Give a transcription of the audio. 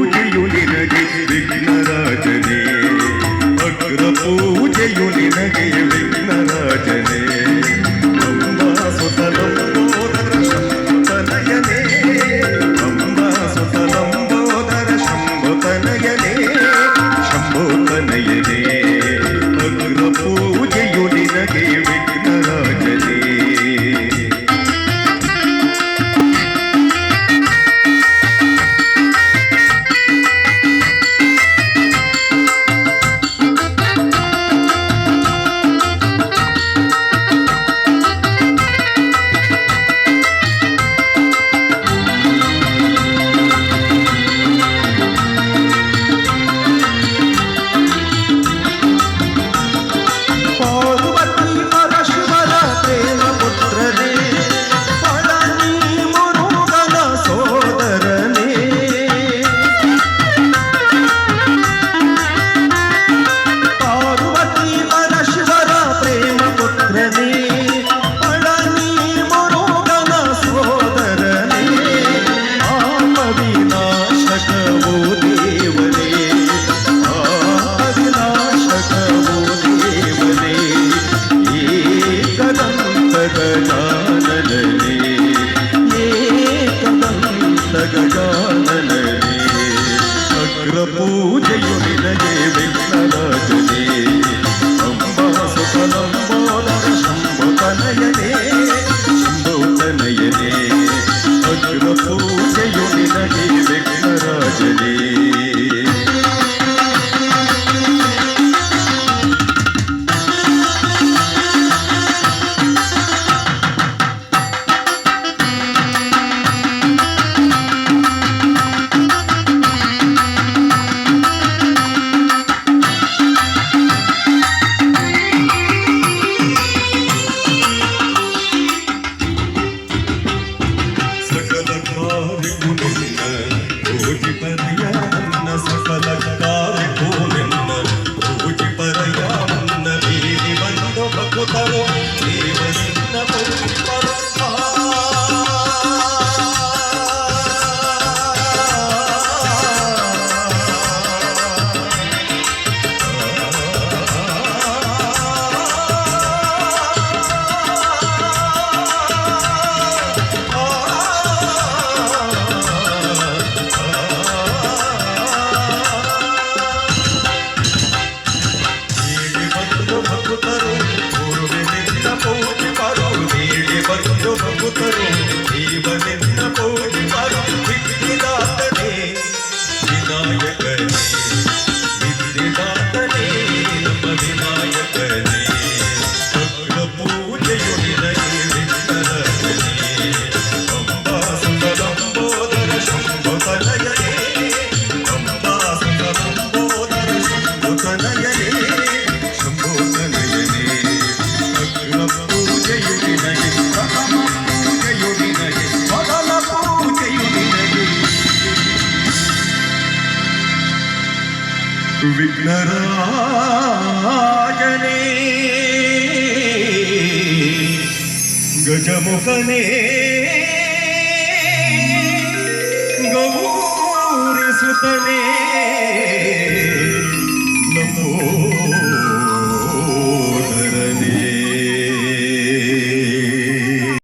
ಪೂಜೆಯು ನಿನಗೆ ವಿಘ್ನರಾಜನೇ ಭಕ್ತರ ಪೂಜೆಯು ನಿನಗೆ ವಿಘ್ನರಾಜನೇ ಅಮ್ಮ ಸುತಲಂಬೋದರ ಶಂಭುತನಯನೇ ಅಮ್ಮ ಸುತಲಂಬೋದರ ಶಂಭುತನಯ సగజాననే ఏకదం సగజాననే అగ్రపూజయుని నయే eu futuro വിഘ്നരാജനേ ഗജമുഖനേ ഗൗരസുതനേ